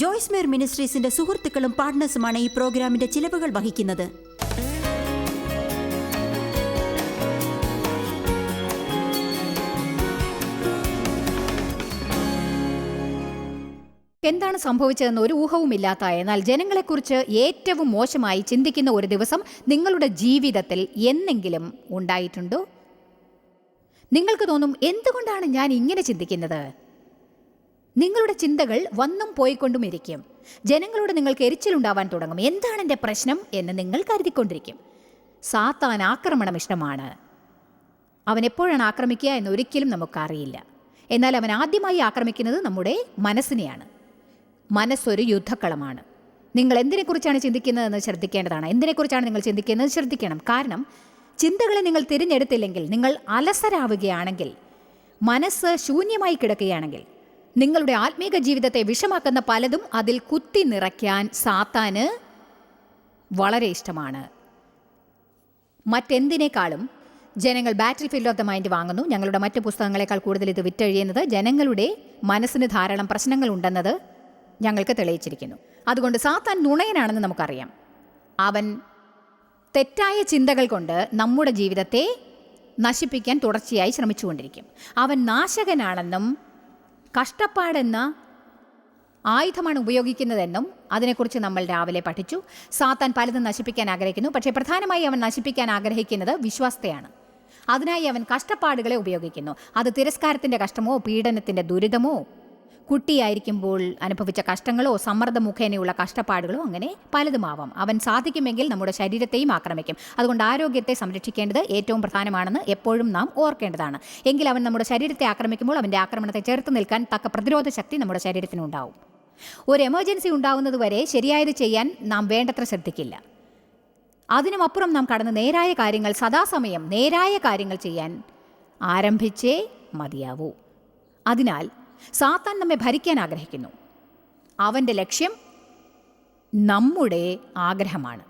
ജോയ്സ് മേർ മിനിസ്ട്രീസിന്റെ സുഹൃത്തുക്കളും പാർട്ട്നേഴ്സുമാണ് ഈ പ്രോഗ്രാമിന്റെ ചിലവുകൾ വഹിക്കുന്നത്. എന്താണ് സംഭവിച്ചതെന്ന് ഒരു ഊഹവുമില്ലാത്ത എന്നാൽ ജനങ്ങളെക്കുറിച്ച് ഏറ്റവും മോശമായി ചിന്തിക്കുന്ന ഒരു ദിവസം നിങ്ങളുടെ ജീവിതത്തിൽ എന്നെങ്കിലും ഉണ്ടായിട്ടുണ്ടോ? നിങ്ങൾക്ക് തോന്നും എന്തുകൊണ്ടാണ് ഞാൻ ഇങ്ങനെ ചിന്തിക്കുന്നത്? നിങ്ങളുടെ ചിന്തകൾ വന്നും പോയിക്കൊണ്ടും ഇരിക്കും ജനങ്ങളോട് നിങ്ങൾക്ക് എരിച്ചിലുണ്ടാവാൻ തുടങ്ങും. എന്താണ് എന്റെ പ്രശ്നം എന്ന് നിങ്ങൾ കരുതിക്കൊണ്ടിരിക്കും. സാത്താൻ ആക്രമണം ഇഷ്ടമാണ്. അവൻ എപ്പോഴാണ് ആക്രമിക്കുക എന്ന് ഒരിക്കലും നമുക്കറിയില്ല. എന്നാൽ അവൻ ആദ്യമായി ആക്രമിക്കുന്നത് നമ്മുടെ മനസ്സിനെയാണ്. മനസ്സൊരു യുദ്ധക്കളമാണ്. നിങ്ങൾ എന്തിനെക്കുറിച്ചാണ് ചിന്തിക്കുന്നതെന്ന് ശ്രദ്ധിക്കേണ്ടതാണ്. എന്തിനെക്കുറിച്ചാണ് നിങ്ങൾ ചിന്തിക്കുന്നത് ശ്രദ്ധിക്കണം. കാരണം ചിന്തകളെ നിങ്ങൾ തിരഞ്ഞെടുത്തില്ലെങ്കിൽ നിങ്ങൾ അലസരാവുകയാണെങ്കിൽ മനസ്സ് ശൂന്യമായി കിടക്കുകയാണെങ്കിൽ നിങ്ങളുടെ ആത്മീക ജീവിതത്തെ വിഷമാക്കുന്ന പലതും അതിൽ കുത്തി നിറയ്ക്കാൻ സാത്താന് വളരെ ഇഷ്ടമാണ്. മറ്റെന്തിനേക്കാളും ജനങ്ങൾ ബാറ്റിൽ ഫീൽഡ് ഓഫ് ദ മൈൻഡ് വാങ്ങുന്നു. ഞങ്ങളുടെ മറ്റ് പുസ്തകങ്ങളെക്കാൾ കൂടുതൽ ഇത് വിറ്റഴിയുന്നത് ജനങ്ങളുടെ മനസ്സിന് ധാരാളം പ്രശ്നങ്ങൾ ഉണ്ടെന്നത് ഞങ്ങൾക്ക് തെളിയിച്ചിരിക്കുന്നു. അതുകൊണ്ട് സാത്താൻ നുണയനാണെന്ന് നമുക്കറിയാം. അവൻ തെറ്റായ ചിന്തകൾ കൊണ്ട് നമ്മുടെ ജീവിതത്തെ നശിപ്പിക്കാൻ തുടർച്ചയായി ശ്രമിച്ചുകൊണ്ടിരിക്കും. അവൻ നാശകനാണെന്നും കഷ്ടപ്പാടെന്ന ആയുധമാണ് ഉപയോഗിക്കുന്നതെന്നും അതിനെക്കുറിച്ച് നമ്മൾ രാവിലെ പഠിച്ചു. സാത്താൻ പലതും നശിപ്പിക്കാൻ ആഗ്രഹിക്കുന്നു. പക്ഷേ പ്രധാനമായി അവൻ നശിപ്പിക്കാൻ ആഗ്രഹിക്കുന്നത് വിശ്വാസത്തെയാണ്. അതിനായി അവൻ കഷ്ടപ്പാടുകളെ ഉപയോഗിക്കുന്നു. അത് തിരസ്കാരത്തിന്റെ കഷ്ടമോ പീഡനത്തിന്റെ ദുരിതമോ? കുട്ടിയായിരിക്കുമ്പോൾ അനുഭവിച്ച കഷ്ടങ്ങളോ സമ്മർദ്ദ മുഖേനയുള്ള കഷ്ടപ്പാടുകളോ അങ്ങനെ പലതുമാവാം. അവൻ സാധിക്കുമെങ്കിൽ നമ്മുടെ ശരീരത്തെയും ആക്രമിക്കും. അതുകൊണ്ട് ആരോഗ്യത്തെ സംരക്ഷിക്കേണ്ടത് ഏറ്റവും പ്രധാനമാണെന്ന് എപ്പോഴും നാം ഓർക്കേണ്ടതാണ്. എങ്കിൽ അവൻ നമ്മുടെ ശരീരത്തെ ആക്രമിക്കുമ്പോൾ അവന്റെ ആക്രമണത്തെ ചെറുത്ത് നിൽക്കാൻ തക്ക പ്രതിരോധ ശക്തി നമ്മുടെ ശരീരത്തിനുണ്ടാവും. ഒരു എമർജൻസി ഉണ്ടാവുന്നത് വരെ ശരിയായത് ചെയ്യാൻ നാം വേണ്ടത്ര ശ്രദ്ധിക്കില്ല. അതിനുമപ്പുറം നാം കടന്ന് നേരായ കാര്യങ്ങൾ സദാസമയം നേരായ കാര്യങ്ങൾ ചെയ്യാൻ ആരംഭിച്ചേ മതിയാവൂ. അതിനാൽ സാത്താൻ നമ്മെ ഭരിക്കാൻ ആഗ്രഹിക്കുന്നു. അവന്റെ ലക്ഷ്യം നമ്മുടെ ആഗ്രഹമാണ്.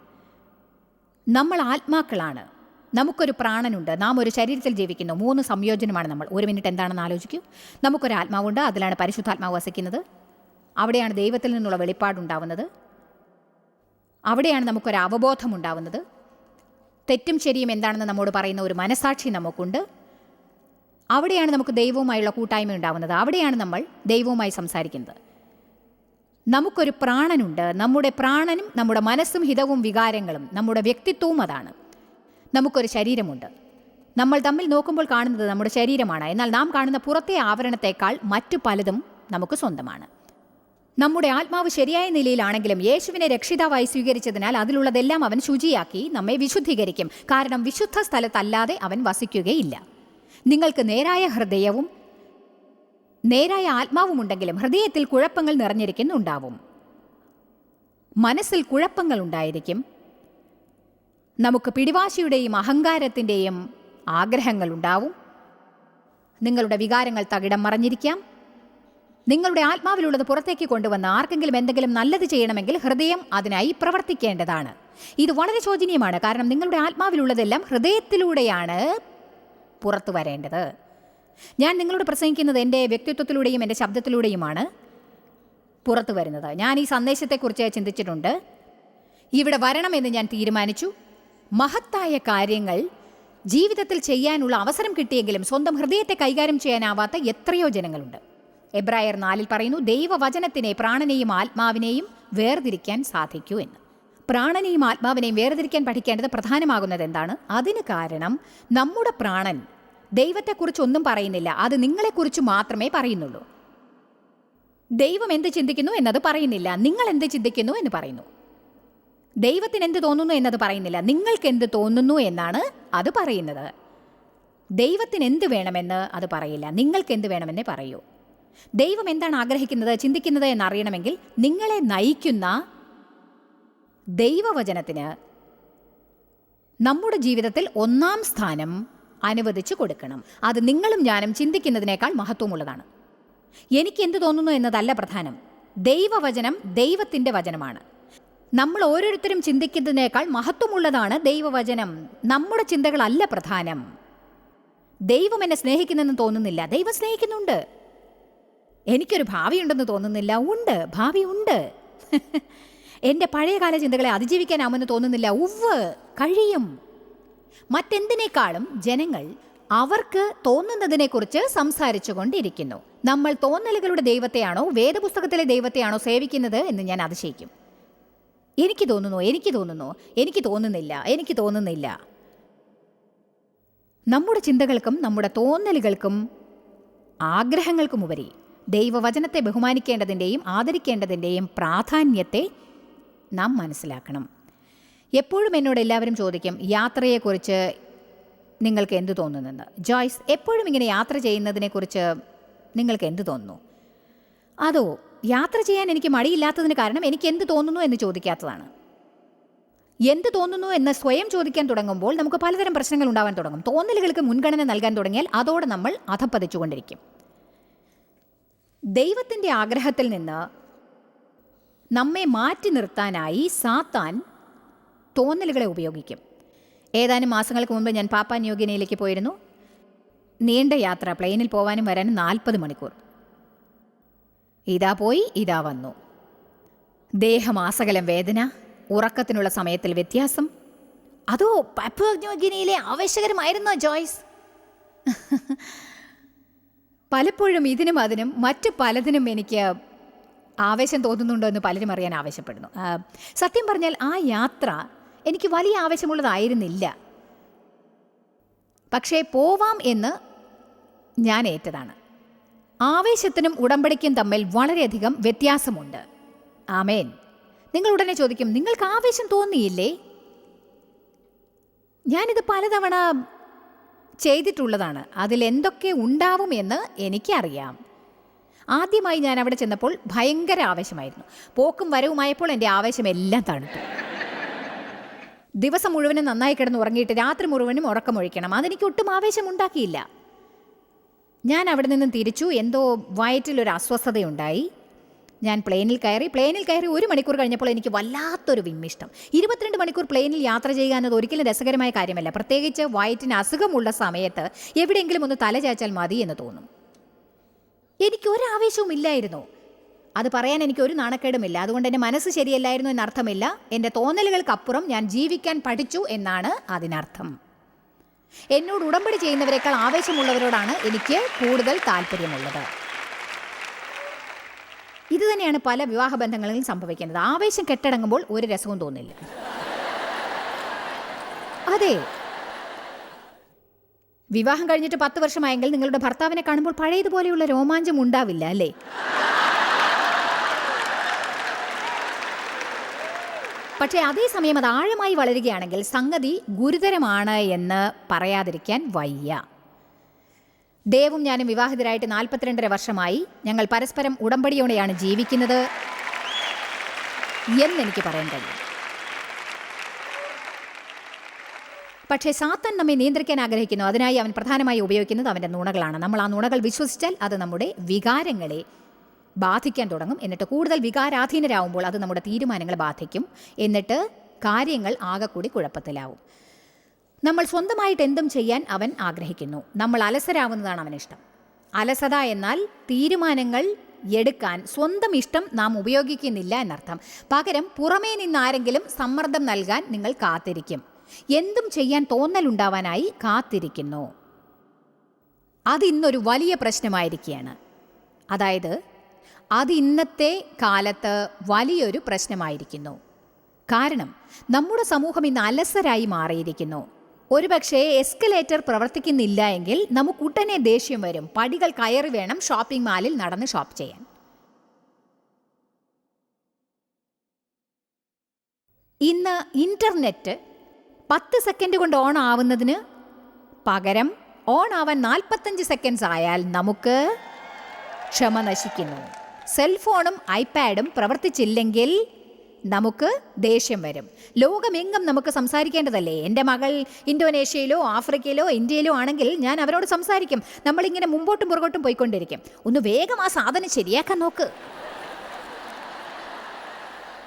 നമ്മൾ ആത്മാക്കളാണ്. നമുക്കൊരു പ്രാണനുണ്ട്. നാം ഒരു ശരീരത്തിൽ ജീവിക്കുന്നു. മൂന്ന് സംയോജനമാണ് നമ്മൾ. ഒരു മിനിറ്റ് എന്താണെന്ന് ആലോചിക്കൂ. നമുക്കൊരു ആത്മാവുണ്ട്. അതിലാണ് പരിശുദ്ധാത്മാവ് വസിക്കുന്നത്. അവിടെയാണ് ദൈവത്തിൽ നിന്നുള്ള വെളിപ്പാടുണ്ടാവുന്നത്. അവിടെയാണ് നമുക്കൊരു അവബോധം ഉണ്ടാവുന്നത് തെറ്റും ശരിയും എന്താണെന്ന് നമ്മോട് പറയുന്ന ഒരു മനസാക്ഷി നമുക്കുണ്ട്. അവിടെയാണ് നമുക്ക് ദൈവവുമായുള്ള കൂട്ടായ്മ ഉണ്ടാവുന്നത്. അവിടെയാണ് നമ്മൾ ദൈവവുമായി സംസാരിക്കുന്നത്. നമുക്കൊരു പ്രാണനുണ്ട്. നമ്മുടെ പ്രാണനും നമ്മുടെ മനസ്സും ഹിതവും വികാരങ്ങളും നമ്മുടെ വ്യക്തിത്വവും അതാണ്. നമുക്കൊരു ശരീരമുണ്ട്. നമ്മൾ തമ്മിൽ നോക്കുമ്പോൾ കാണുന്നത് നമ്മുടെ ശരീരമാണ്. എന്നാൽ നാം കാണുന്ന പുറത്തെ ആവരണത്തേക്കാൾ മറ്റു പലതും നമുക്ക് സ്വന്തമാണ്. നമ്മുടെ ആത്മാവ് ശരിയായ നിലയിലാണെങ്കിലും യേശുവിനെ രക്ഷിതാവായി സ്വീകരിച്ചതിനാൽ അതിലുള്ളതെല്ലാം അവൻ ശുചിയാക്കി നമ്മെ വിശുദ്ധീകരിക്കും. കാരണം വിശുദ്ധ സ്ഥലത്തല്ലാതെ അവൻ വസിക്കുകയില്ല. നിങ്ങൾക്ക് നേരായ ഹൃദയവും നേരായ ആത്മാവുമുണ്ടെങ്കിലും ഹൃദയത്തിൽ കുഴപ്പങ്ങൾ നിറഞ്ഞിരിക്കുന്നുണ്ടാവും. മനസ്സിൽ കുഴപ്പങ്ങൾ ഉണ്ടായിരിക്കും. നമുക്ക് പിടിവാശിയുടെയും അഹങ്കാരത്തിന്റെയും ആഗ്രഹങ്ങളുണ്ടാവും നിങ്ങളുടെ വികാരങ്ങൾ തകിടം മറിഞ്ഞിരിക്കാം. നിങ്ങളുടെ ആത്മാവിലുള്ളത് പുറത്തേക്ക് കൊണ്ടുവന്ന് ആർക്കെങ്കിലും എന്തെങ്കിലും നല്ലത് ചെയ്യണമെങ്കിൽ ഹൃദയം അതിനായി പ്രവർത്തിക്കേണ്ടതാണ്. ഇത് വളരെ ശോചനീയമാണ്. കാരണം നിങ്ങളുടെ ആത്മാവിലുള്ളതെല്ലാം ഹൃദയത്തിലൂടെയാണ് പുറത്തു വരേണ്ടത്. ഞാൻ നിങ്ങളോട് പ്രസംഗിക്കുന്നത് എന്റെ വ്യക്തിത്വത്തിലൂടെയും എന്റെ ശബ്ദത്തിലൂടെയുമാണ് പുറത്തു വരുന്നത്. ഞാൻ ഈ സന്ദേശത്തെക്കുറിച്ച് ചിന്തിച്ചിട്ടുണ്ട്. ഇവിടെ വരണമെന്ന് ഞാൻ തീരുമാനിച്ചു. മഹത്തായ കാര്യങ്ങൾ ജീവിതത്തിൽ ചെയ്യാനുള്ള അവസരം കിട്ടിയെങ്കിലും സ്വന്തം ഹൃദയത്തെ കൈകാര്യം ചെയ്യാനാവാത്ത എത്രയോ ജനങ്ങളുണ്ട്. എബ്രായർ നാലിൽ പറയുന്നു ദൈവവചനത്തിനെ പ്രാണനെയും ആത്മാവിനെയും വേർതിരിക്കാൻ സാധിക്കൂ എന്ന്. പ്രാണനെയും ആത്മാവിനെയും വേർതിരിക്കാൻ പഠിക്കേണ്ടത് പ്രധാനമാകുന്നത് എന്താണ്? അതിന് കാരണം നമ്മുടെ പ്രാണൻ ദൈവത്തെക്കുറിച്ച് ഒന്നും പറയുന്നില്ല. അത് നിങ്ങളെക്കുറിച്ച് മാത്രമേ പറയുന്നുള്ളൂ. ദൈവം എന്ത് ചിന്തിക്കുന്നു എന്നത് പറയുന്നില്ല. നിങ്ങൾ എന്ത് ചിന്തിക്കുന്നു എന്ന് പറയുന്നു. ദൈവത്തിന് എന്ത് തോന്നുന്നു എന്നത് പറയുന്നില്ല. നിങ്ങൾക്ക് എന്ത് തോന്നുന്നു എന്നാണ് അത് പറയുന്നത്. ദൈവത്തിന് എന്ത് വേണമെന്ന് അത് പറയില്ല. നിങ്ങൾക്ക് എന്ത് വേണമെന്നേ പറയൂ. ദൈവം എന്താണ് ആഗ്രഹിക്കുന്നത് ചിന്തിക്കുന്നത് എന്നറിയണമെങ്കിൽ നിങ്ങളെ നയിക്കുന്ന ദൈവവചനത്തിന് നമ്മുടെ ജീവിതത്തിൽ ഒന്നാം സ്ഥാനം അനുവദിച്ചു കൊടുക്കണം. അത് നിങ്ങളും ഞാനും ചിന്തിക്കുന്നതിനേക്കാൾ മഹത്വമുള്ളതാണ്. എനിക്ക് എന്ത് തോന്നുന്നു എന്നതല്ല പ്രധാനം. ദൈവവചനം ദൈവത്തിന്റെ വചനമാണ്. നമ്മൾ ഓരോരുത്തരും ചിന്തിക്കുന്നതിനേക്കാൾ മഹത്വമുള്ളതാണ് ദൈവവചനം. നമ്മുടെ ചിന്തകളല്ല പ്രധാനം. ദൈവം എന്നെ സ്നേഹിക്കുന്നെന്ന് തോന്നുന്നില്ല. ദൈവം സ്നേഹിക്കുന്നുണ്ട്. എനിക്കൊരു ഭാവിയുണ്ടെന്ന് തോന്നുന്നില്ല. ഉണ്ട്. ഭാവി ഉണ്ട്. എന്റെ പഴയകാല ചിന്തകളെ അതിജീവിക്കാനാമെന്ന് തോന്നുന്നില്ല. ഉവ് കഴിയും. മറ്റെന്തിനേക്കാളും ജനങ്ങൾ അവർക്ക് തോന്നുന്നതിനെക്കുറിച്ച് സംസാരിച്ചു കൊണ്ടിരിക്കുന്നു നമ്മൾ തോന്നലുകളുടെ ദൈവത്തെയാണോ വേദപുസ്തകത്തിലെ ദൈവത്തെയാണോ സേവിക്കുന്നത് എന്ന് ഞാൻ അതിശയിക്കും. എനിക്ക് തോന്നുന്നു എനിക്ക് തോന്നുന്നു എനിക്ക് തോന്നുന്നില്ല എനിക്ക് തോന്നുന്നില്ല. നമ്മുടെ ചിന്തകൾക്കും നമ്മുടെ തോന്നലുകൾക്കും ആഗ്രഹങ്ങൾക്കുമുപരി ദൈവവചനത്തെ ബഹുമാനിക്കേണ്ടതിന്റെയും ആദരിക്കേണ്ടതിന്റെയും പ്രാധാന്യത്തെ നാം മനസ്സിലാക്കണം. എപ്പോഴും എന്നോട് എല്ലാവരും ചോദിക്കും യാത്രയെക്കുറിച്ച് നിങ്ങൾക്ക് എന്ത് തോന്നുന്നെന്ന്? ജോയ്സ് എപ്പോഴും ഇങ്ങനെ യാത്ര ചെയ്യുന്നതിനെക്കുറിച്ച് നിങ്ങൾക്ക് എന്ത് തോന്നുന്നു? അതോ യാത്ര ചെയ്യാൻ എനിക്ക് മടിയില്ലാത്തതിന് കാരണം എനിക്ക് എന്ത് തോന്നുന്നു എന്ന് ചോദിക്കാത്തതാണ്. എന്ത് തോന്നുന്നു എന്ന് സ്വയം ചോദിക്കാൻ തുടങ്ങുമ്പോൾ നമുക്ക് പലതരം പ്രശ്നങ്ങൾ ഉണ്ടാവാൻ തുടങ്ങും. തോന്നലുകൾക്ക് മുൻഗണന നൽകാൻ തുടങ്ങിയാൽ അതോടെ നമ്മൾ അധപ്പതിച്ചുകൊണ്ടിരിക്കും. ദൈവത്തിന്റെ ആഗ്രഹത്തിൽ നിന്ന് നമ്മെ മാറ്റി നിർത്താനായി സാത്താൻ തോന്നലുകളെ ഉപയോഗിക്കും. ഏതാനും മാസങ്ങൾക്ക് മുമ്പ് ഞാൻ പാപ്പാ ന്യൂഗിനയിലേക്ക് പോയിരുന്നു. നീണ്ട യാത്ര പ്ലെയിനിൽ പോവാനും വരാനും നാൽപ്പത് മണിക്കൂർ. ഇതാ പോയി ഇതാ വന്നു. ദേഹമാസകലം വേദന ഉറക്കത്തിനുള്ള സമയത്തിൽ വ്യത്യാസം. അതോ പാപ്പ ന്യൂഗിനിയിലെ ആവേശകരമായിരുന്നോ ജോയ്സ്? പലപ്പോഴും ഇതിനും അതിനും മറ്റു പലതിനും എനിക്ക് ആവേശം തോന്നുന്നുണ്ടോ എന്ന് പലരും അറിയാൻ ആവശ്യപ്പെടുന്നു. സത്യം പറഞ്ഞാൽ ആ യാത്ര എനിക്ക് വലിയ ആവശ്യമുള്ളതായിരുന്നില്ല പക്ഷേ പോവാം എന്ന് ഞാൻ ഏറ്റതാണ്. ആവേശത്തിനും ഉടമ്പടിക്കും തമ്മിൽ വളരെയധികം വ്യത്യാസമുണ്ട്. ആമേൻ. നിങ്ങൾ ഉടനെ ചോദിക്കും നിങ്ങൾക്ക് ആവേശം തോന്നിയില്ലേ? ഞാനിത് പലതവണ ചെയ്തിട്ടുള്ളതാണ്. അതിലെന്തൊക്കെ ഉണ്ടാവും എന്ന് എനിക്കറിയാം. ആദ്യമായി ഞാൻ അവിടെ ചെന്നപ്പോൾ ഭയങ്കര ആവേശമായിരുന്നു. പോക്കും വരവുമായപ്പോൾ എന്റെ ആവേശമെല്ലാം തണുത്തു. ദിവസം മുഴുവനും നന്നായി കിടന്ന് ഉറങ്ങിയിട്ട് രാത്രി മുഴുവനും ഉറക്കമൊഴിക്കണം. അതെനിക്ക് ഒട്ടും ആവേശമുണ്ടാക്കിയില്ല. ഞാൻ അവിടെ നിന്നും തിരിച്ചു. എന്തോ വയറ്റിലൊരു അസ്വസ്ഥതയുണ്ടായി. ഞാൻ പ്ലെയിനിൽ കയറി പ്ലെയിനിൽ കയറി ഒരു മണിക്കൂർ കഴിഞ്ഞപ്പോൾ എനിക്ക് വല്ലാത്തൊരു വിമ്മിഷ്ടം. ഇരുപത്തിരണ്ട് മണിക്കൂർ പ്ലെയിനിൽ യാത്ര ചെയ്യുക എന്നത് ഒരിക്കലും രസകരമായ കാര്യമല്ല. പ്രത്യേകിച്ച് വയറ്റിന് അസുഖമുള്ള സമയത്ത് എവിടെയെങ്കിലും ഒന്ന് തല ചാച്ചാൽ മതി എന്ന് തോന്നും. എനിക്കൊരാവേശവും ഇല്ലായിരുന്നു അത് പറയാൻ എനിക്ക് ഒരു നാണക്കേടുമില്ല. അതുകൊണ്ട് എന്റെ മനസ്സ് ശരിയല്ലായിരുന്നു എന്നർത്ഥമില്ല. എന്റെ തോന്നലുകൾക്കപ്പുറം ഞാൻ ജീവിക്കാൻ പഠിച്ചു എന്നാണ് അതിനർത്ഥം. എന്നോട് ഉടമ്പടി ചെയ്യുന്നവരെക്കാൾ ആവേശമുള്ളവരോടാണ് എനിക്ക് കൂടുതൽ താല്പര്യമുള്ളത്. ഇത് തന്നെയാണ് പല വിവാഹ ബന്ധങ്ങളിലും സംഭവിക്കുന്നത്. ആവേശം കെട്ടടങ്ങുമ്പോൾ ഒരു രസവും തോന്നില്ല. അതെ. വിവാഹം കഴിഞ്ഞിട്ട് പത്ത് വർഷമായെങ്കിൽ നിങ്ങളുടെ ഭർത്താവിനെ കാണുമ്പോൾ പഴയതുപോലെയുള്ള രോമാഞ്ചം ഉണ്ടാവില്ല അല്ലേ? പക്ഷേ അതേസമയം അത് ആഴമായി വളരുകയാണെങ്കിൽ സംഗതി ഗുരുതരമാണ് എന്ന് പറയാതിരിക്കാൻ വയ്യ. ദേവും ഞാനും വിവാഹിതരായിട്ട് നാൽപ്പത്തിരണ്ടര വർഷമായി. ഞങ്ങൾ പരസ്പരം ഉടമ്പടിയോടെയാണ് ജീവിക്കുന്നത് എന്നെനിക്ക് പറയാൻ കഴിയും. പക്ഷേ സാത്താൻ നമ്മെ നിയന്ത്രിക്കാൻ ആഗ്രഹിക്കുന്നു. അതിനായി അവൻ പ്രധാനമായി ഉപയോഗിക്കുന്നത് അവന്റെ നുണകളാണ്. നമ്മൾ ആ നുണകൾ വിശ്വസിച്ചാൽ അത് നമ്മുടെ വികാരങ്ങളെ ബാധിക്കാൻ തുടങ്ങും. എന്നിട്ട് കൂടുതൽ വികാരാധീനരാകുമ്പോൾ അത് നമ്മുടെ തീരുമാനങ്ങളെ ബാധിക്കും. എന്നിട്ട് കാര്യങ്ങൾ ആകെ കൂടി കുഴപ്പത്തിലാവും. നമ്മൾ സ്വന്തമായിട്ട് എന്തും ചെയ്യാൻ അവൻ ആഗ്രഹിക്കുന്നു. നമ്മൾ അലസരാവുന്നതാണ് അവനിഷ്ടം അലസത എന്നാൽ തീരുമാനങ്ങൾ എടുക്കാൻ സ്വന്തം ഇഷ്ടം നാം ഉപയോഗിക്കുന്നില്ല എന്നർത്ഥം. പകരം പുറമേ നിന്ന് ആരെങ്കിലും സമ്മർദ്ദം നൽകാൻ നിങ്ങൾ കാത്തിരിക്കും. എന്തും ചെയ്യാൻ തോന്നലുണ്ടാവാനായി കാത്തിരിക്കുന്നു. അതിന്നൊരു വലിയ പ്രശ്നമായിരിക്കുകയാണ്. അതായത് അത് ഇന്നത്തെ കാലത്ത് വലിയൊരു പ്രശ്നമായിരിക്കുന്നു. കാരണം നമ്മുടെ സമൂഹം ഇന്ന് അലസരായി മാറിയിരിക്കുന്നു. ഒരുപക്ഷേ എസ്കലേറ്റർ പ്രവർത്തിക്കുന്നില്ല എങ്കിൽ നമുക്ക് ഉടനെ ദേഷ്യം വരും. പടികൾ കയറി വേണം ഷോപ്പിംഗ് മാളിൽ നടന്ന് ഷോപ്പ് ചെയ്യാൻ. ഇന്ന് ഇന്റർനെറ്റ് പത്ത് സെക്കൻഡ് കൊണ്ട് ഓൺ ആവുന്നതിന് പകരം ഓൺ ആവാൻ നാൽപ്പത്തഞ്ച് സെക്കൻഡ്സ് ആയാൽ നമുക്ക് ക്ഷമ നശിക്കുന്നു. സെൽഫോണും ഐപാഡും പ്രവർത്തിച്ചില്ലെങ്കിൽ നമുക്ക് ദേഷ്യം വരും. ലോകമെങ്ങും നമുക്ക് സംസാരിക്കേണ്ടതല്ലേ? എന്റെ മകൾ ഇന്തോനേഷ്യയിലോ ആഫ്രിക്കയിലോ ഇന്ത്യയിലോ ആണെങ്കിൽ ഞാൻ അവരോട് സംസാരിക്കും. നമ്മളിങ്ങനെ മുമ്പോട്ടും പുറകോട്ടും പോയിക്കൊണ്ടിരിക്കും. ഒന്ന് വേഗം ആ സാധനം ശരിയാക്കാൻ നോക്ക്.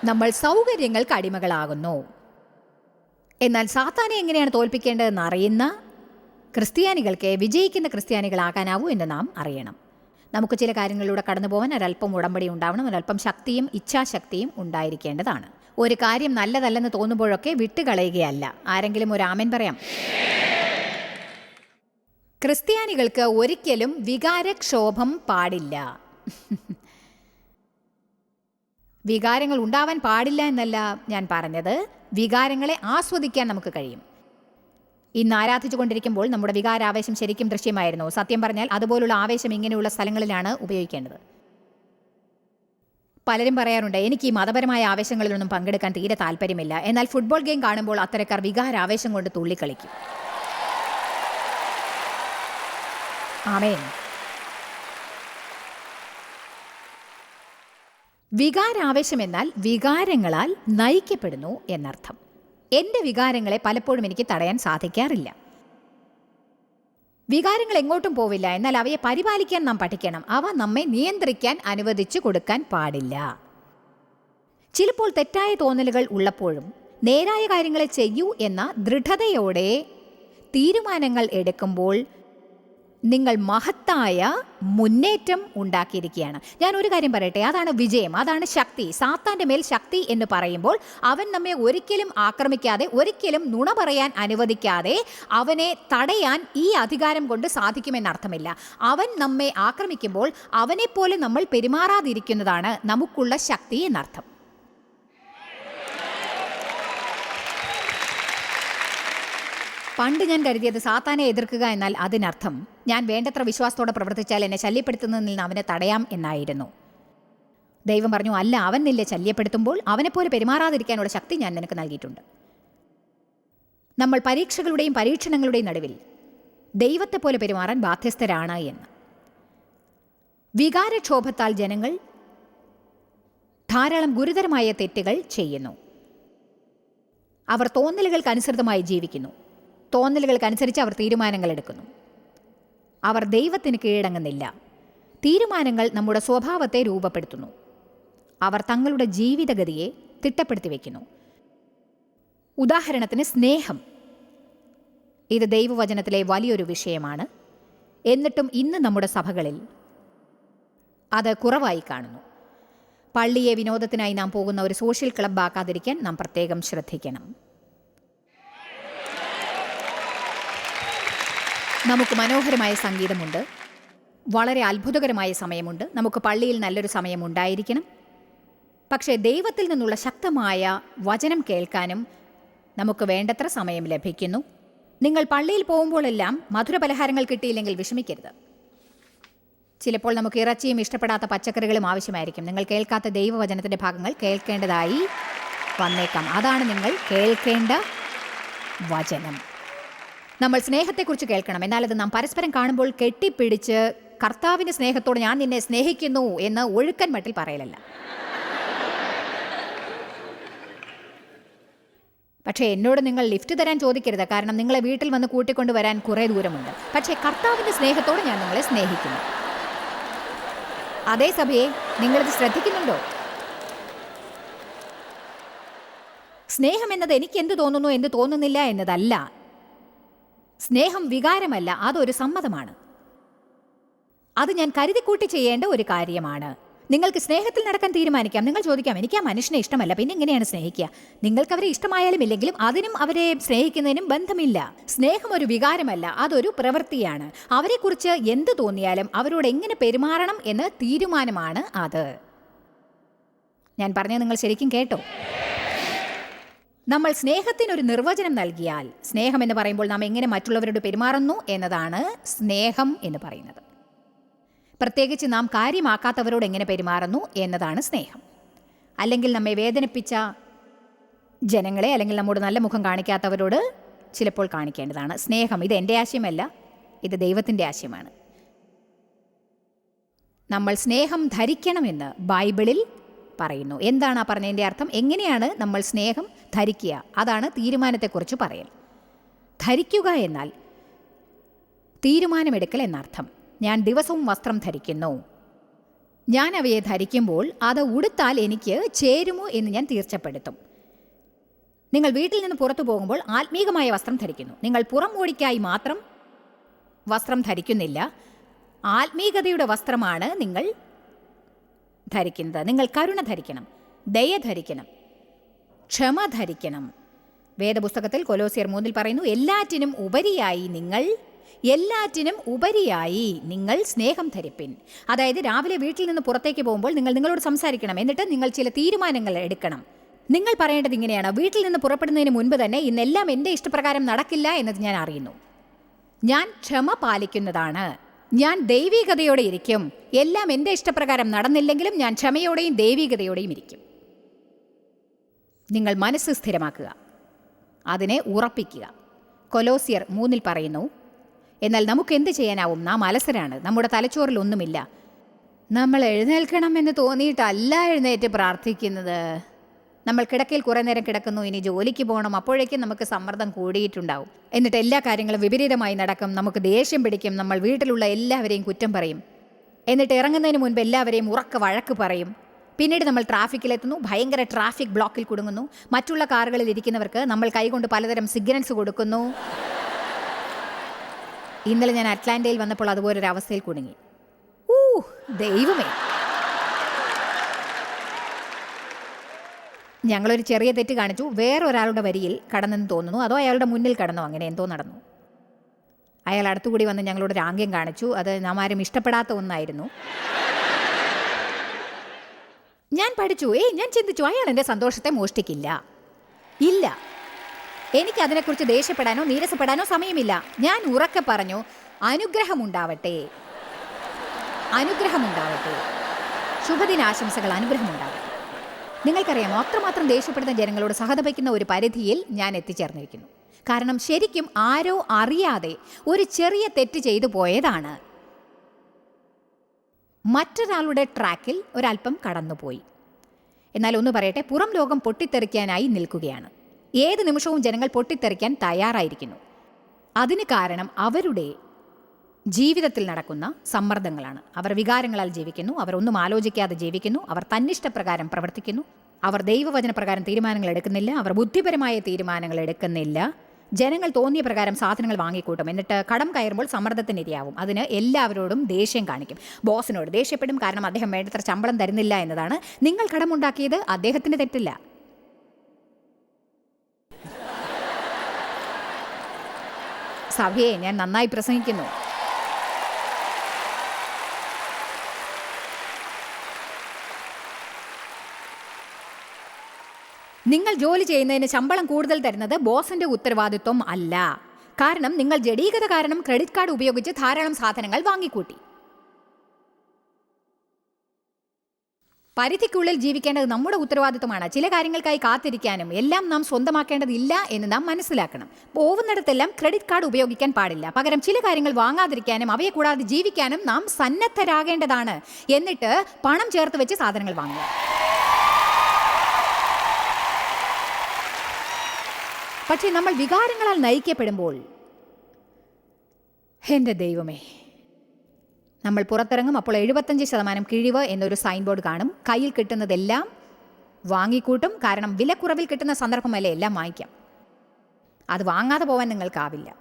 നമ്മൾ സൗകര്യങ്ങൾക്ക് അടിമകളാകുന്നു. എന്നാൽ സാത്താനെ എങ്ങനെയാണ് തോൽപ്പിക്കേണ്ടതെന്ന് അറിയുന്ന ക്രിസ്ത്യാനികൾക്ക് വിജയിക്കുന്ന ക്രിസ്ത്യാനികളാകാനാവൂ എന്ന് നാം അറിയണം. നമുക്ക് ചില കാര്യങ്ങളിലൂടെ കടന്നു പോകാൻ ഒരല്പം ഉടമ്പടി ഉണ്ടാവണം ഒരല്പം ശക്തിയും ഇച്ഛാശക്തിയും ഉണ്ടായിരിക്കേണ്ടതാണ്. ഒരു കാര്യം നല്ലതല്ലെന്ന് തോന്നുമ്പോഴൊക്കെ വിട്ടുകളയുകയല്ല. ആരെങ്കിലും ഒരു ആമൻ പറയാം. ക്രിസ്ത്യാനികൾക്ക് ഒരിക്കലും വികാരക്ഷോഭം പാടില്ല. വികാരങ്ങൾ ഉണ്ടാവാൻ പാടില്ല എന്നല്ല ഞാൻ പറഞ്ഞത്. വികാരങ്ങളെ ആസ്വദിക്കാൻ നമുക്ക് കഴിയും. ഇന്ന് ആരാധിച്ചുകൊണ്ടിരിക്കുമ്പോൾ നമ്മുടെ വികാരാവേശം ശരിക്കും ദൃശ്യമായിരുന്നു. സത്യം പറഞ്ഞാൽ അതുപോലുള്ള ആവേശം ഇങ്ങനെയുള്ള സ്ഥലങ്ങളിലാണ് ഉപയോഗിക്കേണ്ടത്. പലരും പറയാറുണ്ട് എനിക്ക് ഈ മതപരമായ ആവേശങ്ങളിലൊന്നും പങ്കെടുക്കാൻ തീരെ താല്പര്യമില്ല. എന്നാൽ ഫുട്ബോൾ ഗെയിം കാണുമ്പോൾ അത്തരക്കാർ വികാരാവേശം കൊണ്ട് തുള്ളിക്കളിക്കും. ആമേൻ. വികാരാവേശം എന്നാൽ വികാരങ്ങളാൽ നയിക്കപ്പെടുന്നു എന്നർത്ഥം. എന്റെ വികാരങ്ങളെ പലപ്പോഴും എനിക്ക് തടയാൻ സാധിക്കാറില്ല. വികാരങ്ങൾ എങ്ങോട്ടും പോവില്ല. എന്നാൽ അവയെ പരിപാലിക്കാൻ നാം പഠിക്കണം. അവ നമ്മെ നിയന്ത്രിക്കാൻ അനുവദിച്ചു കൊടുക്കാൻ പാടില്ല. ചിലപ്പോൾ തെറ്റായ തോന്നലുകൾ ഉള്ളപ്പോഴും നേരായ കാര്യങ്ങളെ ചെയ്യൂ എന്ന ദൃഢതയോടെ തീരുമാനങ്ങൾ എടുക്കുമ്പോൾ നിങ്ങൾ മഹത്തായ മുന്നേറ്റം ഉണ്ടാക്കിയിരിക്കുകയാണ്. ഞാൻ ഒരു കാര്യം പറയട്ടെ അതാണ് വിജയം അതാണ് ശക്തി. സാത്താന്റെ മേൽ ശക്തി എന്ന് പറയുമ്പോൾ അവൻ നമ്മെ ഒരിക്കലും ആക്രമിക്കാതെ ഒരിക്കലും നുണ പറയാൻ അനുവദിക്കാതെ അവനെ തടയാൻ ഈ അധികാരം കൊണ്ട് സാധിക്കുമെന്നർത്ഥമില്ല അവൻ നമ്മെ ആക്രമിക്കുമ്പോൾ അവനെപ്പോലെ നമ്മൾ പെരുമാറാതിരിക്കുന്നതാണ് നമുക്കുള്ള ശക്തി എന്നർത്ഥം. പണ്ട് ഞാൻ കരുതിയത് സാത്താനെ എതിർക്കുക എന്നാൽ അതിനർത്ഥം ഞാൻ വേണ്ടത്ര വിശ്വാസത്തോടെ പ്രവർത്തിച്ചാൽ എന്നെ ശല്യപ്പെടുത്തുന്നതിൽ നിന്ന് അവനെ തടയാം എന്നായിരുന്നു. ദൈവം പറഞ്ഞു അല്ല അവൻ നിന്നെ ശല്യപ്പെടുത്തുമ്പോൾ അവനെപ്പോലെ പെരുമാറാതിരിക്കാനുള്ള ശക്തി ഞാൻ നിനക്ക് നൽകിയിട്ടുണ്ട്. നമ്മൾ പരീക്ഷകളുടെയും പരീക്ഷണങ്ങളുടെയും നടുവിൽ ദൈവത്തെ പോലെ പെരുമാറാൻ ബാധ്യസ്ഥരാണ് എന്ന്. വികാരക്ഷോഭത്താൽ ജനങ്ങൾ ധാരാളം ഗുരുതരമായ തെറ്റുകൾ ചെയ്യുന്നു. അവർ തോന്നലുകൾക്കനുസൃതമായി ജീവിക്കുന്നു. തോന്നലുകൾക്കനുസരിച്ച് അവർ തീരുമാനങ്ങൾ എടുക്കുന്നു അവർ ദൈവത്തിന് കീഴടങ്ങുന്നില്ല. തീരുമാനങ്ങൾ നമ്മുടെ സ്വഭാവത്തെ രൂപപ്പെടുത്തുന്നു. അവർ തങ്ങളുടെ ജീവിതഗതിയെ തിട്ടപ്പെടുത്തി വയ്ക്കുന്നു ഉദാഹരണത്തിന് സ്നേഹം. ഇത് ദൈവവചനത്തിലെ വലിയൊരു വിഷയമാണ്. എന്നിട്ടും ഇന്ന് നമ്മുടെ സഭകളിൽ അത് കുറവായി കാണുന്നു. പള്ളിയെ വിനോദത്തിനായി നാം പോകുന്ന ഒരു സോഷ്യൽ ക്ലബ് ആക്കാതിരിക്കാൻ നാം പ്രത്യേകം ശ്രദ്ധിക്കണം. നമുക്ക് മനോഹരമായ സംഗീതമുണ്ട്. വളരെ അത്ഭുതകരമായ സമയമുണ്ട്. നമുക്ക് പള്ളിയിൽ നല്ലൊരു സമയമുണ്ടായിരിക്കണം. പക്ഷേ ദൈവത്തിൽ നിന്നുള്ള ശക്തമായ വചനം കേൾക്കാനും നമുക്ക് വേണ്ടത്ര സമയം ലഭിക്കുന്നു. നിങ്ങൾ പള്ളിയിൽ പോകുമ്പോഴെല്ലാം മധുരപലഹാരങ്ങൾ കിട്ടിയില്ലെങ്കിൽ വിഷമിക്കരുത്. ചിലപ്പോൾ നമുക്ക് ഇറച്ചിയും ഇഷ്ടപ്പെടാത്ത പച്ചക്കറികളും ആവശ്യമായിരിക്കും. നിങ്ങൾ കേൾക്കാത്ത ദൈവവചനത്തിന്റെ ഭാഗങ്ങൾ കേൾക്കേണ്ടതായി വന്നേക്കാം. അതാണ് നിങ്ങൾ കേൾക്കേണ്ട വചനം. നമ്മൾ സ്നേഹത്തെക്കുറിച്ച് കേൾക്കണം. എന്നാൽ നാം പരസ്പരം കാണുമ്പോൾ കെട്ടിപ്പിടിച്ച് കർത്താവിന്റെ സ്നേഹത്തോട് ഞാൻ നിന്നെ സ്നേഹിക്കുന്നു എന്ന് ഒഴുക്കൻ മട്ടിൽ പറയലല്ല. പക്ഷേ എന്നോട് നിങ്ങൾ ലിഫ്റ്റ് തരാൻ ചോദിക്കരുത്. കാരണം നിങ്ങളെ വീട്ടിൽ വന്ന് കൂട്ടിക്കൊണ്ട് വരാൻ കുറേ ദൂരമുണ്ട്. പക്ഷേ കർത്താവിന്റെ സ്നേഹത്തോട് ഞാൻ നിങ്ങളെ സ്നേഹിക്കുന്നു. അതേ സഭയെ നിങ്ങളിത് ശ്രദ്ധിക്കുന്നുണ്ടോ? സ്നേഹം എന്നത് എനിക്ക് എന്ത് തോന്നുന്നു എന്ത് തോന്നുന്നില്ല എന്നതല്ല. സ്നേഹം വികാരമല്ല അതൊരു സമ്മതമാണ്. അത് ഞാൻ കരുതിക്കൂട്ടി ചെയ്യേണ്ട ഒരു കാര്യമാണ്. നിങ്ങൾക്ക് സ്നേഹത്തിൽ നടക്കാൻ തീരുമാനിക്കാം. നിങ്ങൾ ചോദിക്കാം എനിക്ക് ആ മനുഷ്യനെ ഇഷ്ടമല്ല. പിന്നെ എങ്ങനെയാണ് സ്നേഹിക്കുക? നിങ്ങൾക്ക് അവരെ ഇഷ്ടമായാലും ഇല്ലെങ്കിലും അതിനും അവരെ സ്നേഹിക്കുന്നതിനും ബന്ധമില്ല. സ്നേഹം ഒരു വികാരമല്ല അതൊരു പ്രവൃത്തിയാണ്. അവരെക്കുറിച്ച് എന്ത് തോന്നിയാലും അവരോട് എങ്ങനെ പെരുമാറണം എന്ന് തീരുമാനമാണ് അത്. ഞാൻ പറഞ്ഞത് നിങ്ങൾ ശരിക്കും കേട്ടോ? നമ്മൾ സ്നേഹത്തിനൊരു നിർവചനം നൽകിയാൽ സ്നേഹം എന്ന് പറയുമ്പോൾ നാം എങ്ങനെ മറ്റുള്ളവരോട് പെരുമാറുന്നു എന്നതാണ് സ്നേഹം എന്ന് പറയുന്നത്. പ്രത്യേകിച്ച് നാം കാര്യമാക്കാത്തവരോട് എങ്ങനെ പെരുമാറുന്നു എന്നതാണ് സ്നേഹം. അല്ലെങ്കിൽ നമ്മെ വേദനിപ്പിച്ച ജനങ്ങളെ അല്ലെങ്കിൽ നമ്മോട് നല്ല മുഖം കാണിക്കാത്തവരോട് ചിലപ്പോൾ കാണിക്കേണ്ടതാണ്. സ്നേഹം ഇത് എന്റെ ആശയമല്ല ഇത് ദൈവത്തിന്റെ ആശയമാണ്. നമ്മൾ സ്നേഹം ധരിക്കണമെന്ന് ബൈബിളിൽ പറയുന്നു. എന്താണ് ആ പറഞ്ഞതിന്റെ അർത്ഥം? എങ്ങനെയാണ് നമ്മൾ സ്നേഹം ധരിക്കുക? അതാണ് തീരുമാനത്തെക്കുറിച്ച് പറയൽ. ധരിക്കുക എന്നാൽ തീരുമാനമെടുക്കൽ എന്നർത്ഥം. ഞാൻ ദിവസവും വസ്ത്രം ധരിക്കുന്നു. ഞാൻ അവയെ ധരിക്കുമ്പോൾ അത് ഉടുത്താൽ എനിക്ക് ചേരുമോ എന്ന് ഞാൻ തീർച്ചപ്പെടുത്തും. നിങ്ങൾ വീട്ടിൽ നിന്ന് പുറത്തു പോകുമ്പോൾ ആത്മീകമായ വസ്ത്രം ധരിക്കുന്നു. നിങ്ങൾ പുറം ഓടിക്കായി മാത്രം വസ്ത്രം ധരിക്കുന്നില്ല. ആത്മീകതയുടെ വസ്ത്രമാണ് നിങ്ങൾ ധരിക്കുന്നത്. നിങ്ങൾ കരുണ ധരിക്കണം ദയ ധരിക്കണം ക്ഷമ ധരിക്കണം. വേദപുസ്തകത്തിൽ കൊലോസിയർ മൂന്നിൽ പറയുന്നു എല്ലാറ്റിനും ഉപരിയായി നിങ്ങൾ എല്ലാറ്റിനും ഉപരിയായി നിങ്ങൾ സ്നേഹം ധരിപ്പിൻ. അതായത് രാവിലെ വീട്ടിൽ നിന്ന് പുറത്തേക്ക് പോകുമ്പോൾ നിങ്ങൾ നിങ്ങളോട് സംസാരിക്കണം എന്നിട്ട് നിങ്ങൾ ചില തീരുമാനങ്ങൾ എടുക്കണം. നിങ്ങൾ പറയേണ്ടത് ഇങ്ങനെയാണ് വീട്ടിൽ നിന്ന് പുറപ്പെടുന്നതിന് മുൻപ് തന്നെ ഇന്നെല്ലാം എന്റെ ഇഷ്ടപ്രകാരം നടക്കില്ല എന്നത് ഞാൻ അറിയുന്നു. ഞാൻ ക്ഷമ പാലിക്കുന്നതാണ്. ഞാൻ ദൈവികതയോടെ ഇരിക്കും. എല്ലാം എന്റെ ഇഷ്ടപ്രകാരം നടന്നില്ലെങ്കിലും ഞാൻ ക്ഷമയോടെയും ദൈവികതയോടെയും ഇരിക്കും. നിങ്ങൾ മനസ്സ് സ്ഥിരമാക്കുക. അതിനെ ഉറപ്പിക്കുക. കൊലോസിയർ മൂന്നിൽ പറയുന്നു എന്നാൽ നമുക്ക് എന്ത് ചെയ്യാനാവും? നാം അലസരാണ്. നമ്മുടെ തലച്ചോറിൽ ഒന്നുമില്ല. നമ്മൾ എഴുന്നേൽക്കണം എന്ന് തോന്നിയിട്ടല്ല എഴുന്നേറ്റ് പ്രാർത്ഥിക്കുന്നത്. നമ്മൾ കിടക്കയിൽ കുറേ നേരം കിടക്കുന്നു ഇനി ജോലിക്ക് പോകണം അപ്പോഴേക്കും നമുക്ക് സമ്മർദ്ദം കൂടിയിട്ടുണ്ടാവും. എന്നിട്ട് എല്ലാ കാര്യങ്ങളും വിപരീതമായി നടക്കും നമുക്ക് ദേഷ്യം പിടിക്കും നമ്മൾ വീട്ടിലുള്ള എല്ലാവരെയും കുറ്റം പറയും. എന്നിട്ട് ഇറങ്ങുന്നതിന് മുൻപ് എല്ലാവരെയും ഉറക്ക വഴക്ക് പറയും. പിന്നീട് നമ്മൾ ട്രാഫിക്കിലെത്തുന്നു ഭയങ്കര ട്രാഫിക് ബ്ലോക്കിൽ കുടുങ്ങുന്നു. മറ്റുള്ള കാറുകളിൽ ഇരിക്കുന്നവർക്ക് നമ്മൾ കൈകൊണ്ട് പലതരം സിഗ്നൽസ് കൊടുക്കുന്നു. ഇന്നലെ ഞാൻ അറ്റ്ലാന്റയിൽ വന്നപ്പോൾ അതുപോലൊരു അവസ്ഥയിൽ കുടുങ്ങി. ഊ ദൈവമേ. ഞങ്ങളൊരു ചെറിയ തെറ്റ് കാണിച്ചു. വേറൊരാളുടെ വരിയിൽ കടന്നെന്ന് തോന്നുന്നു. അതോ അയാളുടെ മുന്നിൽ കടന്നോ? അങ്ങനെ എന്തോ നടന്നു. അയാൾ അടുത്തുകൂടി വന്ന് ഞങ്ങളോട് ഒരു ആംഗ്യം കാണിച്ചു. അത് നാം ആരും ഇഷ്ടപ്പെടാത്ത ഒന്നായിരുന്നു. ഞാൻ പഠിച്ചു. ഏയ് ഞാൻ ചിന്തിച്ചു. അയാൾ എന്റെ സന്തോഷത്തെ മോഷ്ടിക്കില്ല. ഇല്ല. എനിക്ക് അതിനെക്കുറിച്ച് ദേഷ്യപ്പെടാനോ നീരസപ്പെടാനോ സമയമില്ല. ഞാൻ ഉറക്കെ പറഞ്ഞു അനുഗ്രഹമുണ്ടാവട്ടെ. അനുഗ്രഹമുണ്ടാവട്ടെ. ശുഭദിനാശംസകൾ അനുഗ്രഹമുണ്ടാവട്ടെ. നിങ്ങൾക്കറിയാമോ അത്രമാത്രം ദേഷ്യപ്പെടുന്ന ജനങ്ങളോട് സഹതപിക്കുന്ന ഒരു പരിധിയിൽ ഞാൻ എത്തിച്ചേർന്നിരിക്കുന്നു. കാരണം ശരിക്കും ആരോ അറിയാതെ ഒരു ചെറിയ തെറ്റ് ചെയ്തു പോയതാണ്. മറ്റൊരാളുടെ ട്രാക്കിൽ ഒരല്പം കടന്നുപോയി. എന്നാൽ ഒന്ന് പറയട്ടെ പുറം ലോകം പൊട്ടിത്തെറിക്കാനായി നിൽക്കുകയാണ്. ഏത് നിമിഷവും ജനങ്ങൾ പൊട്ടിത്തെറിക്കാൻ തയ്യാറായിരിക്കുന്നു. അതിന് കാരണം അവരുടെ ജീവിതത്തിൽ നടക്കുന്ന സമ്മർദ്ദങ്ങളാണ്. അവർ വികാരങ്ങളാൽ ജീവിക്കുന്നു. അവർ ഒന്നും ആലോചിക്കാതെ ജീവിക്കുന്നു. അവർ തന്നിഷ്ടപ്രകാരം പ്രവർത്തിക്കുന്നു. അവർ ദൈവവചന പ്രകാരം തീരുമാനങ്ങൾ എടുക്കുന്നില്ല. അവർ ബുദ്ധിപരമായ തീരുമാനങ്ങൾ എടുക്കുന്നില്ല. ജനങ്ങൾ തോന്നിയ പ്രകാരം സാധനങ്ങൾ വാങ്ങിക്കൂട്ടും. എന്നിട്ട് കടം കയറുമ്പോൾ സമ്മർദ്ദത്തിന് ഇരയാവും. അതിന് എല്ലാവരോടും ദേഷ്യം കാണിക്കും. ബോസിനോട് ദേഷ്യപ്പെടും. കാരണം അദ്ദേഹം വേണ്ടത്ര ശമ്പളം തരുന്നില്ല എന്നതാണ്. നിങ്ങൾ കടമുണ്ടാക്കിയത് അദ്ദേഹത്തിന് തെറ്റില്ല. സഭയെ ഞാൻ നന്നായി പ്രസംഗിക്കുന്നു. നിങ്ങൾ ജോലി ചെയ്യുന്നതിന് ശമ്പളം കൂടുതൽ തരുന്നത് ബോസിന്റെ ഉത്തരവാദിത്വം അല്ല. കാരണം നിങ്ങൾ ജഡീകത കാരണം ക്രെഡിറ്റ് കാർഡ് ഉപയോഗിച്ച് ധാരാളം സാധനങ്ങൾ വാങ്ങിക്കൂട്ടി. പരിധിക്കുള്ളിൽ ജീവിക്കേണ്ടത് നമ്മുടെ ഉത്തരവാദിത്വമാണ്. ചില കാര്യങ്ങൾക്കായി കാത്തിരിക്കാനും എല്ലാം നാം സ്വന്തമാക്കേണ്ടതില്ല എന്ന് നാം മനസ്സിലാക്കണം. പോകുന്നിടത്തെല്ലാം ക്രെഡിറ്റ് കാർഡ് ഉപയോഗിക്കാൻ പാടില്ല. പകരം ചില കാര്യങ്ങൾ വാങ്ങാതിരിക്കാനും അവയെ കൂടാതെ ജീവിക്കാനും നാം സന്നദ്ധരാകേണ്ടതാണ്. എന്നിട്ട് പണം ചേർത്ത് വെച്ച് സാധനങ്ങൾ വാങ്ങുക. പക്ഷേ നമ്മൾ വികാരങ്ങളാൽ നയിക്കപ്പെടുമ്പോൾ എന്റെ ദൈവമേ നമ്മൾ പുറത്തിറങ്ങും അപ്പോൾ എഴുപത്തഞ്ച് ശതമാനം കിഴിവ് എന്നൊരു സൈൻ ബോർഡ് കാണും. കയ്യിൽ കിട്ടുന്നതെല്ലാം വാങ്ങിക്കൂട്ടും. കാരണം വിലക്കുറവിൽ കിട്ടുന്ന സന്ദർഭമല്ലേ എല്ലാം വാങ്ങിക്കാം. അത് വാങ്ങാതെ പോകാൻ നിങ്ങൾക്കാവില്ല.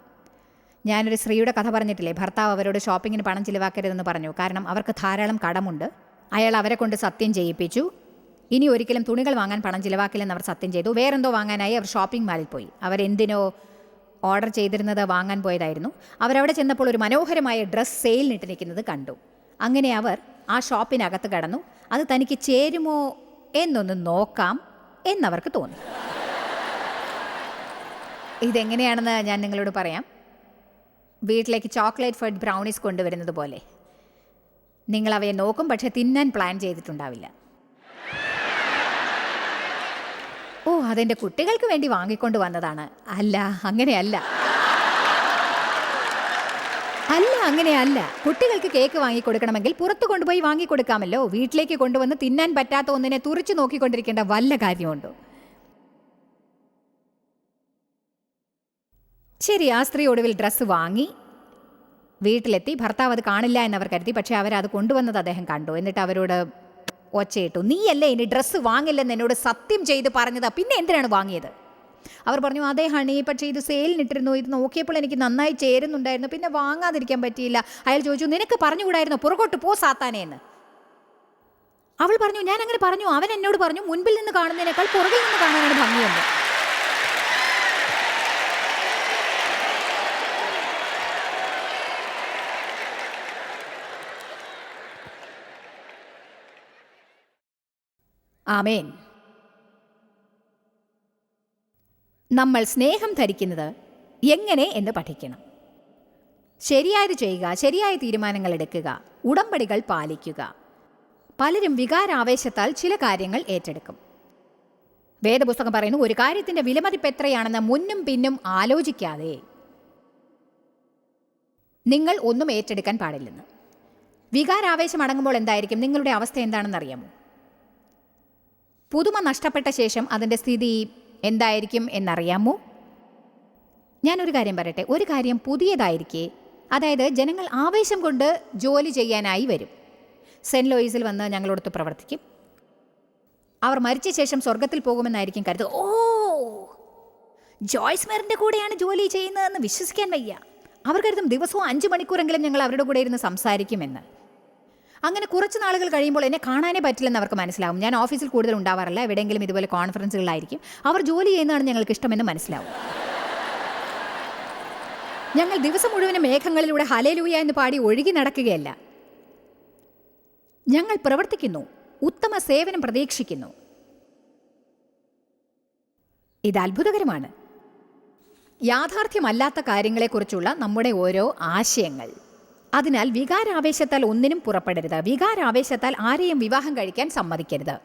ഞാനൊരു സ്ത്രീയുടെ കഥ പറഞ്ഞിട്ടില്ലേ ഭർത്താവ് അവരോട് ഷോപ്പിങ്ങിന് പണം ചിലവാക്കരുതെന്ന് പറഞ്ഞു. കാരണം അവർക്ക് ധാരാളം കടമുണ്ട്. അയാൾ അവരെ കൊണ്ട് സത്യം ചെയ്യിപ്പിച്ചു. ഇനി ഒരിക്കലും തുണികൾ വാങ്ങാൻ പണം ചിലവാക്കില്ലെന്ന് അവർ സത്യം ചെയ്തു. വേറെന്തോ വാങ്ങാനായി അവർ ഷോപ്പിംഗ് മാളിൽ പോയി. അവരെന്തിനോ ഓർഡർ ചെയ്തിരുന്നത് വാങ്ങാൻ പോയതായിരുന്നു. അവരവിടെ ചെന്നപ്പോൾ ഒരു മനോഹരമായ ഡ്രസ്സ് സെയിലിനിട്ട് നിൽക്കുന്നത് കണ്ടു. അങ്ങനെ അവർ ആ ഷോപ്പിനകത്ത് കടന്നു. അത് തനിക്ക് ചേരുമോ എന്നൊന്ന് നോക്കാം എന്നവർക്ക് തോന്നി. ഇതെങ്ങനെയാണെന്ന് ഞാൻ നിങ്ങളോട് പറയാം. വീട്ടിലേക്ക് ചോക്ലേറ്റ് ഫഡ് ബ്രൗണീസ് കൊണ്ടുവരുന്നത് പോലെ. നിങ്ങളവയെ നോക്കും പക്ഷേ തിന്നാൻ പ്ലാൻ ചെയ്തിട്ടുണ്ടാവില്ല. ഓ അതെന്റെ കുട്ടികൾക്ക് വേണ്ടി വാങ്ങിക്കൊണ്ട് വന്നതാണ്. അല്ല അങ്ങനെയല്ല അല്ല. അങ്ങനെയല്ല കുട്ടികൾക്ക് കേക്ക് വാങ്ങിക്കൊടുക്കണമെങ്കിൽ പുറത്തു കൊണ്ടുപോയി വാങ്ങിക്കൊടുക്കാമല്ലോ. വീട്ടിലേക്ക് കൊണ്ടുവന്ന് തിന്നാൻ പറ്റാത്ത ഒന്നിനെ തുറച്ചു നോക്കിക്കൊണ്ടിരിക്കേണ്ട വല്ല കാര്യമുണ്ടോ? ശരി ആ സ്ത്രീ ഒടുവിൽ ഡ്രസ്സ് വാങ്ങി. വീട്ടിലെത്തി. ഭർത്താവ് അത് കാണില്ല എന്നവർ കരുതി. പക്ഷേ അവരത് കൊണ്ടുവന്നത് അദ്ദേഹം കണ്ടു. എന്നിട്ട് അവരോട് ഒച്ചയിട്ടു നീയല്ലേ ഇനി ഡ്രസ്സ് വാങ്ങില്ലെന്ന് എന്നോട് സത്യം ചെയ്ത് പറഞ്ഞത് പിന്നെ എന്തിനാണ് വാങ്ങിയത്? അവർ പറഞ്ഞു അതെ ഹണി പക്ഷേ ഇത് സെയിലിനിട്ടിരുന്നു ഇത് നോക്കിയപ്പോൾ എനിക്ക് നന്നായി ചേരുന്നുണ്ടായിരുന്നു പിന്നെ വാങ്ങാതിരിക്കാൻ പറ്റിയില്ല. അയാൾ ചോദിച്ചു നിനക്ക് പറഞ്ഞുകൂടായിരുന്നു? പുറകോട്ട് പോ സാത്താനെ എന്ന്. അവൾ പറഞ്ഞു ഞാൻ അങ്ങനെ പറഞ്ഞു അവൻ എന്നോട് പറഞ്ഞു മുൻപിൽ നിന്ന് കാണുന്നതിനേക്കാൾ പുറകിൽ നിന്ന് കാണാനാണ് ഭംഗിയെന്ന്. ആമേൻ. നമ്മൾ സ്നേഹം ധരിക്കുന്നത് എങ്ങനെ എന്ന് പഠിക്കണം. ശരിയായത് ചെയ്യുക ശരിയായ തീരുമാനങ്ങൾ എടുക്കുക ഉടമ്പടികൾ പാലിക്കുക. പലരും വികാരാവേശത്താൽ ചില കാര്യങ്ങൾ ഏറ്റെടുക്കും. വേദപുസ്തകം പറയുന്നു ഒരു കാര്യത്തിന്റെ വിലമതിപ്പ് എത്രയാണെന്ന് മുന്നും പിന്നും ആലോചിക്കാതെ. നിങ്ങൾ ഒന്നും ഏറ്റെടുക്കാൻ പാടില്ലെന്ന്. വികാരാവേശം അടങ്ങുമ്പോൾ എന്തായിരിക്കും? നിങ്ങളുടെ അവസ്ഥ എന്താണെന്ന് അറിയാമോ പുതുമ നഷ്ടപ്പെട്ട ശേഷം അതിന്റെ സ്ഥിതി എന്തായിരിക്കും എന്നറിയാമോ? ഞാനൊരു കാര്യം പറയട്ടെ. ഒരു കാര്യം പുതിയതായിരിക്കെ. അതായത് ജനങ്ങൾ ആവേശം കൊണ്ട് ജോലി ചെയ്യാനായി വരും. സെന്റ് ലോയിസിൽ വന്ന് ഞങ്ങളോടൊത്ത് പ്രവർത്തിക്കും. അവർ മരിച്ച ശേഷം സ്വർഗത്തിൽ പോകുമെന്നായിരിക്കും കരുതുക. ഓ! ജോയ്സ് മെറിന്റെ കൂടെയാണ് ജോലി ചെയ്യുന്നതെന്ന് വിശ്വസിക്കാൻ വയ്യ. അവർ കരുതും ദിവസവും അഞ്ച് മണിക്കൂറെങ്കിലും ഞങ്ങൾ അവരുടെ കൂടെ ഇരുന്ന് സംസാരിക്കുമെന്ന്. അങ്ങനെ കുറച്ച് നാളുകൾ കഴിയുമ്പോൾ എന്നെ കാണാനേ പറ്റില്ലെന്ന് അവർക്ക് മനസ്സിലാവും. ഞാൻ ഓഫീസിൽ കൂടുതൽ ഉണ്ടാവാറില്ല. എവിടെയെങ്കിലും ഇതുപോലെ കോൺഫറൻസുകളിലായിരിക്കും. അവർ ജോലി ചെയ്യുന്നതാണ് ഞങ്ങൾക്ക് ഇഷ്ടമെന്ന് മനസ്സിലാവും. ഞങ്ങൾ ദിവസം മുഴുവനും മേഘങ്ങളിലൂടെ ഹലേലൂയ എന്ന് പാടി ഒഴുകി നടക്കുകയല്ല. ഞങ്ങൾ പ്രവർത്തിക്കുന്നു. ഉത്തമ സേവനം പ്രതീക്ഷിക്കുന്നു. ഇത് അത്ഭുതകരമാണ്. യാഥാർത്ഥ്യമല്ലാത്ത കാര്യങ്ങളെക്കുറിച്ചുള്ള നമ്മുടെ ഓരോ ആശയങ്ങൾ. അതിനാൽ വികാരാവേശത്താൽ ഒന്നിനും പുറപ്പെടരുത്. വികാരാവേശത്താൽ ആരെയും വിവാഹം കഴിക്കാൻ സമ്മതിക്കരുത്.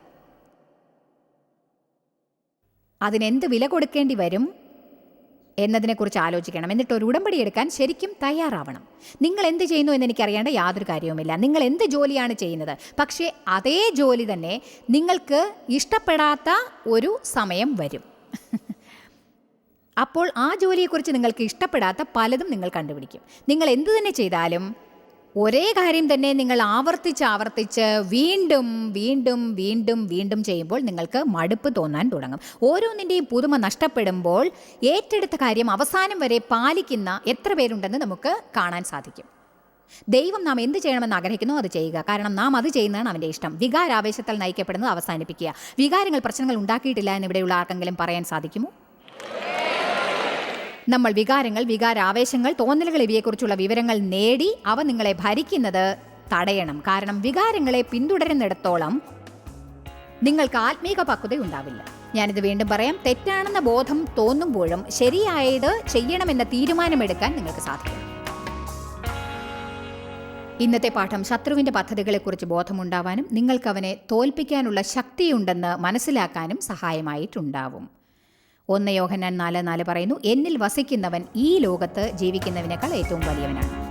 അതിനെന്ത് വില കൊടുക്കേണ്ടി വരും? എന്നതിനെക്കുറിച്ച് ആലോചിക്കണം. എന്നിട്ട് ഒരു ഉടമ്പടി എടുക്കാൻ ശരിക്കും തയ്യാറാവണം. നിങ്ങൾ എന്ത് ചെയ്യുന്നു എന്ന് എനിക്കറിയേണ്ട യാതൊരു കാര്യവുമില്ല. നിങ്ങൾ എന്ത് ജോലിയാണ് ചെയ്യുന്നത്? പക്ഷേ അതേ ജോലി തന്നെ നിങ്ങൾക്ക് ഇഷ്ടപ്പെടാത്ത ഒരു സമയം വരും. അപ്പോൾ ആ ജോലിയെക്കുറിച്ച് നിങ്ങൾക്ക് ഇഷ്ടപ്പെടാത്ത പലതും നിങ്ങൾ കണ്ടുപിടിക്കും. നിങ്ങൾ എന്തു തന്നെ ചെയ്താലും ഒരേ കാര്യം തന്നെ നിങ്ങൾ ആവർത്തിച്ച് ആവർത്തിച്ച് വീണ്ടും വീണ്ടും വീണ്ടും വീണ്ടും ചെയ്യുമ്പോൾ നിങ്ങൾക്ക് മടുപ്പ് തോന്നാൻ തുടങ്ങും. ഓരോന്നിന്റെയും പുതുമ നഷ്ടപ്പെടുമ്പോൾ ഏറ്റെടുത്ത കാര്യം അവസാനം വരെ പാലിക്കുന്ന എത്ര പേരുണ്ടെന്ന് നമുക്ക് കാണാൻ സാധിക്കും. ദൈവം നാം എന്ത് ചെയ്യണമെന്ന് ആഗ്രഹിക്കുന്നു അത് ചെയ്യുക. കാരണം നാം അത് ചെയ്യുന്നതാണ് അവന്റെ ഇഷ്ടം. വികാരാവേശത്താൽ നയിക്കപ്പെടുന്നത് അവസാനിപ്പിക്കുക. വികാരങ്ങൾ പ്രശ്നങ്ങൾ ഉണ്ടാക്കിയിട്ടില്ല എന്ന് ഇവിടെയുള്ള ആർക്കെങ്കിലും പറയാൻ സാധിക്കുമോ? നമ്മൾ വികാരങ്ങൾ വികാരാവേശങ്ങൾ തോന്നലുകൾ ഇവയെക്കുറിച്ചുള്ള വിവരങ്ങൾ നേടി അവ നിങ്ങളെ ഭരിക്കുന്നത് തടയണം. കാരണം വികാരങ്ങളെ പിന്തുടരുന്നിടത്തോളം നിങ്ങൾക്ക് ആത്മീക പക്വത ഉണ്ടാവില്ല. ഞാനിത് വീണ്ടും പറയാം. തെറ്റാണെന്ന ബോധം തോന്നുമ്പോഴും ശരിയായത് ചെയ്യണമെന്ന തീരുമാനമെടുക്കാൻ നിങ്ങൾക്ക് സാധിക്കും. ഇന്നത്തെ പാഠം ശത്രുവിന്റെ പദ്ധതികളെക്കുറിച്ച് ബോധമുണ്ടാവാനും നിങ്ങൾക്കവനെ തോൽപ്പിക്കാനുള്ള ശക്തിയുണ്ടെന്ന് മനസ്സിലാക്കാനും സഹായമായിട്ടുണ്ടാവും. ഒന്ന് യോഹന്നാൻ നാല് നാല് പറയുന്നു എന്നിൽ വസിക്കുന്നവൻ ഈ ലോകത്ത് ജീവിക്കുന്നവനേക്കാൾ ഏറ്റവും വലിയവനാണ്.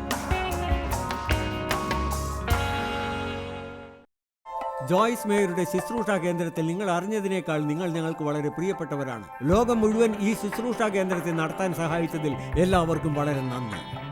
ജോയ്സ് മേയറുടെ ശുശ്രൂഷ കേന്ദ്രത്തിൽ നിങ്ങൾ അറിഞ്ഞതിനേക്കാൾ നിങ്ങൾ ഞങ്ങൾക്ക് വളരെ പ്രിയപ്പെട്ടവരാണ്. ലോകം മുഴുവൻ ഈ ശുശ്രൂഷ കേന്ദ്രത്തെ നടത്താൻ സഹായിച്ചതിൽ എല്ലാവർക്കും വളരെ നന്ദി.